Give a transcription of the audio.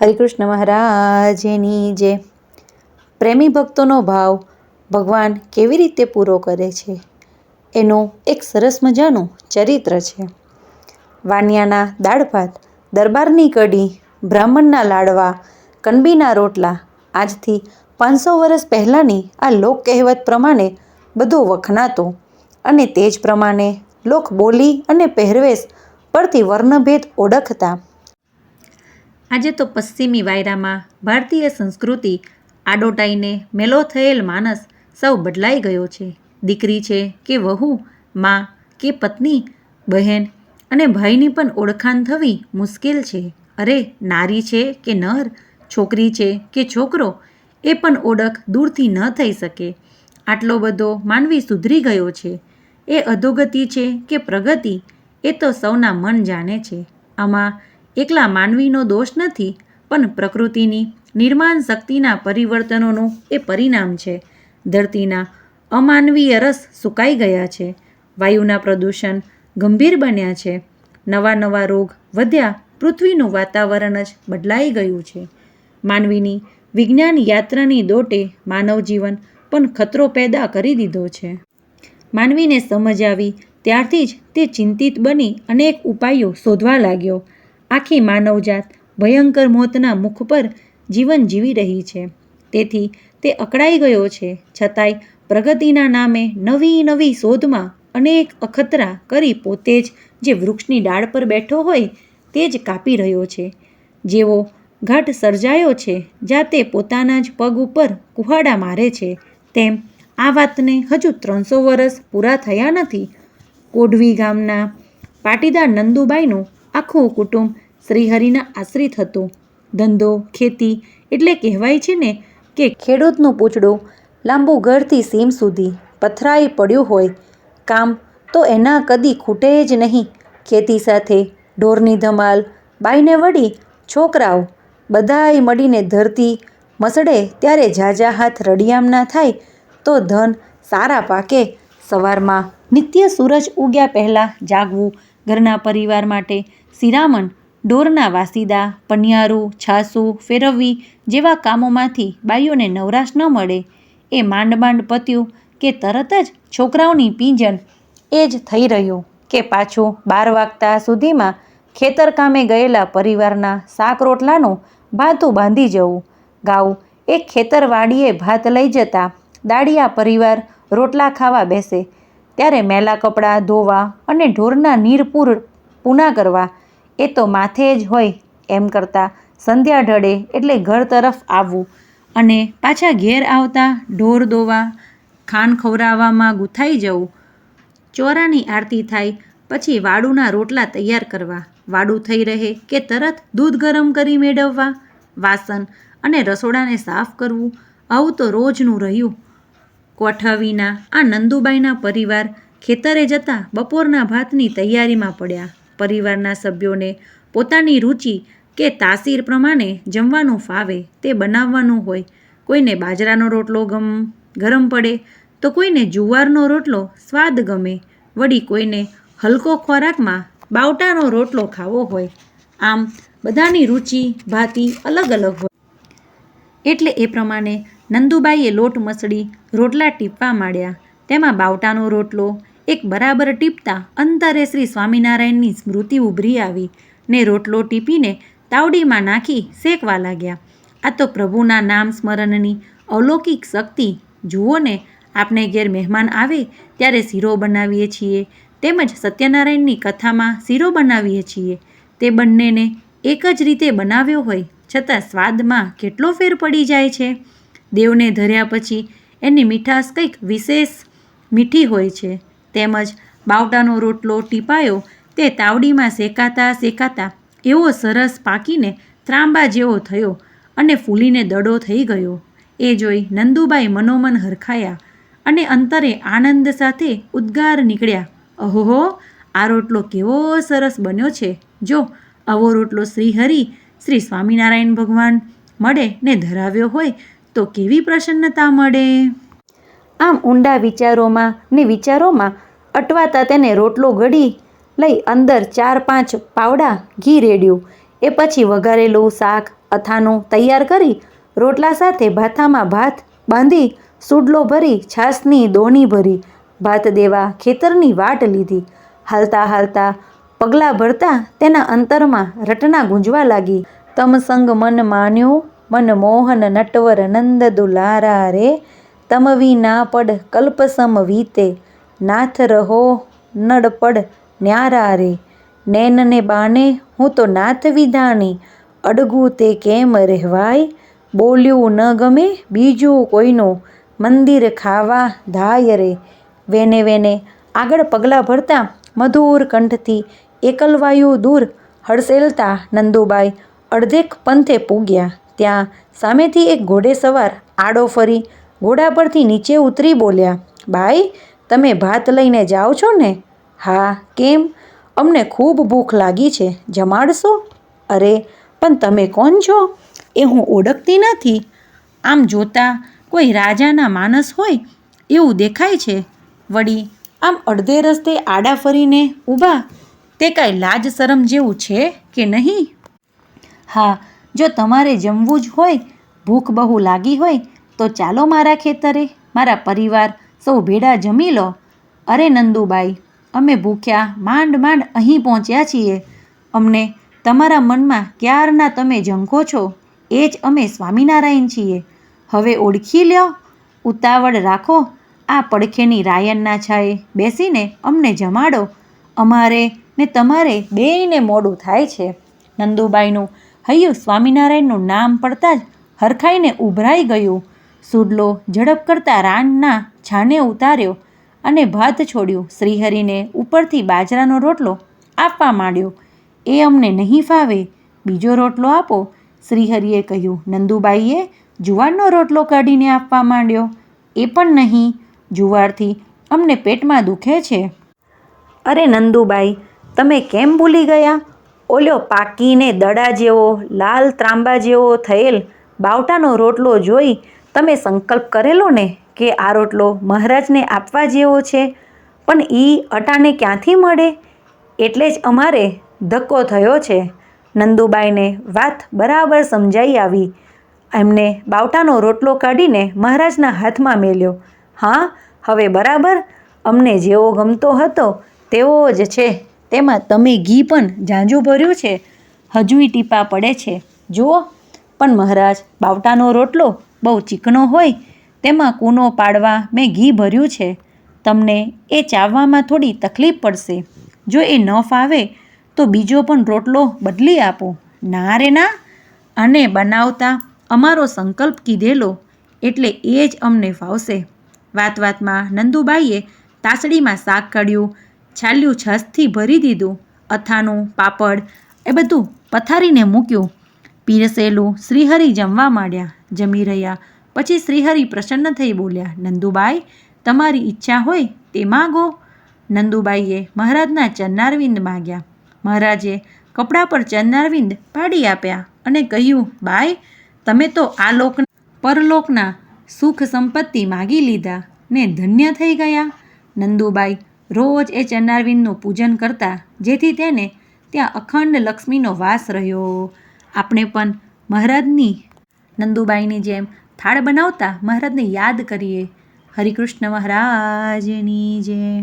હરિકૃષ્ણ મહારાજની જે પ્રેમી ભક્તોનો ભાવ ભગવાન કેવી રીતે પૂરો કરે છે, એનું એક સરસ મજાનું ચરિત્ર છે. વાનિયાના દાળ ભાત, દરબારની કઢી, બ્રાહ્મણના લાડવા કણબીના રોટલા, આજથી પાંચસો વર્ષ પહેલાંની આ લોક કહેવત પ્રમાણે બધું વખણાતું અને તે જ પ્રમાણે લોક બોલી અને પહેરવેશ પરથી વર્ણભેદ ઓળખતા આજે તો પશ્ચિમી વાયરામાં ભારતીય સંસ્કૃતિ આડોટાઈને મેલો થયેલ માણસ સૌ બદલાઈ ગયો છે. દીકરી છે કે વહુ, મા કે પત્ની, બહેન અને ભાઈની પણ ઓળખાણ થવી મુશ્કેલ છે. અરે, નારી છે કે નર, છોકરી છે કે છોકરો, એ પણ ઓળખ દૂરથી ન થઈ શકે. આટલો બધો માનવી સુધરી ગયો છે. એ અધોગતિ છે કે પ્રગતિ, એ તો સૌના મન જાણે છે. આમાં એકલા માનવીનો દોષ નથી, પણ પ્રકૃતિની નિર્માણ શક્તિના પરિવર્તનોનું એ પરિણામ છે. ધરતીના અમાનવીય રસ સુકાઈ ગયા છે. વાયુના પ્રદૂષણ ગંભીર બન્યા છે. નવા નવા રોગ વધ્યા, પૃથ્વીનું વાતાવરણ જ બદલાઈ ગયું છે. માનવીની વિજ્ઞાન યાત્રાની દોટે માનવ જીવન પણ ખતરો પેદા કરી દીધો છે. માનવીને સમજ આવી, ત્યારથી જ તે ચિંતિત બની અનેક ઉપાયો શોધવા લાગ્યો. આખી માનવજાત ભયંકર મોતના મુખ પર જીવન જીવી રહી છે. તેથી તે અકળાઈ ગયો છે, છતાંય પ્રગતિના નામે નવી નવી શોધમાં અનેક અખતરા કરી પોતે જ જે વૃક્ષની ડાળ પર બેઠો હોય તે જ કાપી રહ્યો છે. જેવો ઘાટ સર્જાયો છે, જાતે પોતાના જ પગ ઉપર કુહાડા મારે છે, તેમ આ વાતને હજુ ત્રણસો વર્ષ પૂરા થયા નથી. કોઢવી ગામના પાટીદાર નંદુબાઈનું આખું કુટુંબ શ્રીહરિના આશ્રિત હતું. ધંધો, ખેતી એટલે કહેવાય છે ને કે ખેડૂતનું પૂછડું લાંબુ ઘરથી સીમ સુધી પથરાઈ પડ્યું હોય. કામ તો એના કદી ખૂટે જ નહીં. ખેતી સાથે ઢોરની ધમાલ, બાઈને વળી છોકરાઓ બધાય મળીને ધરતી મસડે ત્યારે ઝાઝા હાથ રડિયામના થાય તો ધન સારા પાકે. સવારમાં નિત્ય સૂરજ ઉગ્યા પહેલાં જાગવું ઘરના પરિવાર માટે શિરામણ ઢોરના વાસીદા, પનિયારું, છાસું, ફેરવવી જેવા કામોમાંથી બાઈઓને નવરાશ ન મળે. એ માંડ માંડ પત્યું કે તરત જ છોકરાઓની પીંજન એ જ થઈ રહ્યું કે પાછું બાર વાગતા સુધીમાં ખેતર કામે ગયેલા પરિવારના શાક રોટલાનું ભાતું બાંધી જવું. ગાઉ એક ખેતરવાડીએ ભાત લઈ જતા દાડિયા પરિવાર રોટલા ખાવા બેસે. ત્યારે મેલા કપડાં ધોવા અને ઢોરના નીરપુર પૂના કરવા એ તો માથે જ હોય એમ કરતાં સંધ્યા ઢળે એટલે ઘર તરફ આવવું. અને પાછા ઘેર આવતા ઢોર દોવા ખાન ખવરાવવામાં ગૂંથાઈ જવું. ચોરાની આરતી થાય પછી વાડુના રોટલા તૈયાર કરવા. વાડું થઈ રહે કે તરત દૂધ ગરમ કરી મેળવવા. વાસણ અને રસોડાને સાફ કરવું. આવું તો રોજનું રહ્યું. કોઠાવીના, આ નંદુબાઈના પરિવાર ખેતરે જતા બપોરના ભાતની તૈયારીમાં પડ્યા. પરિવારના સભ્યોને પોતાની રુચિ કે તાસીર પ્રમાણે જમવાનું ફાવે તે બનાવવાનું હોય. કોઈને બાજરાનો રોટલો ગમ, ગરમ પડે તો કોઈને જુવારનો રોટલો સ્વાદ ગમે. વળી કોઈને હલકો ખોરાકમાં બાવટાનો રોટલો ખાવો હોય. આમ બધાની રુચિ, ભાતી અલગ અલગ હોય. એટલે એ પ્રમાણે નંદુબાઈએ લોટ મસળી રોટલા ટીપવા માંડ્યા. તેમાં બાવટાનો રોટલો એક બરાબર ટીપતા અંતરે શ્રી સ્વામિનારાયણની સ્મૃતિ ઉભરી આવી ને રોટલો ટીપીને તાવડીમાં નાખી શેકવા લાગ્યા. આ તો પ્રભુના નામ સ્મરણની અલૌકિક શક્તિ. જુઓ ને, આપણે ઘેર મહેમાન આવે ત્યારે શીરો બનાવીએ છીએ, તેમજ સત્યનારાયણની કથામાં શીરો બનાવીએ છીએ. તે બંનેને એક જ રીતે બનાવ્યો હોય, છતાં સ્વાદમાં કેટલો ફેર પડી જાય છે? દેવને ધર્યા પછી એની મીઠાશ કંઈક વિશેષ મીઠી હોય છે. તેમજ બાવટાનો રોટલો ટીપાયો તે તાવડીમાં શેકાતા શેકાતા એવો સરસ પાકીને ત્રાંબા જેવો થયો અને ફૂલીને દડો થઈ ગયો. એ જોઈ નંદુબાઈ મનોમન હરખાયા અને અંતરે આનંદ સાથે ઉદ્ગાર નીકળ્યા. અહોહો, આ રોટલો કેવો સરસ બન્યો છે. જો, આવો રોટલો શ્રીહરિ, શ્રી સ્વામિનારાયણ ભગવાન મળે ને ધરાવ્યો હોય તો કેવી પ્રસન્નતા મળે? આમ ઊંડા વિચારોમાં ને વિચારોમાં અટવાતા તેને રોટલો ઘડી લઈ અંદર ચાર પાંચ પાવડા ઘી રેડ્યું. એ પછી વઘારેલું શાક, અથાણું તૈયાર કરી રોટલા સાથે ભાથામાં ભાત બાંધી સુડલો ભરી છાસની દોણી ભરી, ભાત દેવા ખેતરની વાટ લીધી. હાલતા હાલતા પગલાં ભરતા તેના અંતરમાં રટના ગુંજવા લાગી. તમસંગ મન માન્યું, મન મોહન નટવર નંદ દુલારા રે તમ વિના પડ, કલ્પસમ વીતે. નાથ રહો નડપડ ન્યારા રે. નૈનને બાને હું તો નાથ વિધાની અડગું તે કેમ રહેવાય? બોલ્યું ન ગમે, બીજું કોઈનું. મંદિર ખાવા ધાય રે. વેને વેને આગળ પગલાં ભરતા મધુર કંઠથી એકલવાયું દૂર હડસેલતા નંદુબાઈ અડધેક પંથે પૂગ્યા. ત્યાં સામેથી એક ઘોડે સવાર આડો ફરી ઘોડા પરથી નીચે ઉતરી બોલ્યા બાઈ તમે ભાત લઈને જાઓ છો ને? હા, કેમ? અમને ખૂબ ભૂખ લાગી છે. જમાડશો? અરે, પણ તમે કોણ છો? એ હું ઓળખતી નથી. આમ જોતા કોઈ રાજાના માણસ હોય, એવું દેખાય છે. વળી, આમ અડધે રસ્તે આડા ફરીને ઊભા? તે કાંઈ લાજ શરમ જેવું છે કે નહીં? હા, જો તમારે જમવું જ હોય, ભૂખ બહુ લાગી હોય તો ચાલો મારા ખેતરે, મારા પરિવાર, સૌ ભેડા જમી લો. અરે નંદુબાઈ, અમે ભૂખ્યા, માંડ માંડ અહીં પહોંચ્યા છીએ. અમને તમારા મનમાં ક્યારના તમે ઝંખો છો, એ જ અમે સ્વામિનારાયણ છીએ. હવે ઓળખી લ્યો, ઉતાવળ રાખો, આ પડખેની રાયણના છાએ બેસીને અમને જમાડો. અમારે ને તમારે બેયને મોડું થાય છે. નંદુબાઈનું હૈયું સ્વામિનારાયણનું નામ પડતા જ હરખાઈને ઉભરાઈ ગયું. સુડલો ઝડપ કરતા રાણના છાને ઉતાર્યો અને ભાત છોડ્યું. શ્રીહરિને ઉપરથી બાજરાનો રોટલો આપવા માંડ્યો. એ અમને નહીં ફાવે, બીજો રોટલો આપો. શ્રીહરિએ કહ્યું, નંદુબાઈએ, જુવારનો રોટલો કાઢીને આપવા માંડ્યો. એ પણ નહીં, જુવારથી અમને પેટમાં દુખે છે. અરે નંદુબાઈ, તમે કેમ ભૂલી ગયા? ઓલ્યો પાકીને દડા જેવો, લાલ ત્રાંબા જેવો થયેલ બાવટાનો રોટલો જોઈ તમે સંકલ્પ કરેલો ને કે આ રોટલો મહારાજને આપવા જેવો છે, પણ એ અટાને ક્યાંથી મળે? એટલે જ અમારે ધક્કો થયો છે. નંદુબાઈને વાત બરાબર સમજાઈ આવી. એમને બાવટાનો રોટલો કાઢીને મહારાજના હાથમાં મેલ્યો. હા, હવે બરાબર? અમને જેવો ગમતો હતો, તેવો જ છે. તેમાં તમે ઘી પણ ઝાંઝું ભર્યું છે. હજુય ટીપા પડે છે. જુઓ. પણ મહારાજ, બાવટાનો રોટલો બહુ ચીકણો હોય તેમાં કૂનો પાડવા મેં ઘી ભર્યું છે. તમને એ ચાવવામાં થોડી તકલીફ પડશે. જો એ ન ફાવે તો બીજો પણ રોટલો બદલી આપો. ના રે ના. અને બનાવતા અમારો સંકલ્પ કીધેલો એટલે એ જ અમને ફાવશે. વાત વાતમાં નંદુબાઈએ તાસડીમાં શાક કાઢ્યું, છાલ્યું છસથી ભરી દીધું, અથાણું, પાપડ એ બધું પથારીને મૂક્યું. પીરસેલું શ્રીહરિ જમવા માંડ્યા. જમી રહ્યા. પછી શ્રીહરિ પ્રસન્ન થઈ બોલ્યા, નંદુબાઈ, તમારી ઈચ્છા હોય તે માગો. નંદુબાઈએ મહારાજના ચરનારવિંદ માગ્યા. મહારાજે કપડા પર ચરનારવિંદ પાડી આપ્યા અને કહ્યું, બાઈ, તમે તો આ લોક પરલોકના સુખ સંપત્તિ માગી લીધા ને ધન્ય થઈ ગયા. નંદુબાઈ રોજ એ ચરનારવિંદનું પૂજન કરતા, જેથી તેને ત્યાં અખંડ લક્ષ્મીનો વાસ રહ્યો. આપણે પણ મહારાજની નંદુબાઈની જેમ થાળ બનાવતા મહારાજને યાદ કરીએ. હરિકૃષ્ણ મહારાજની જય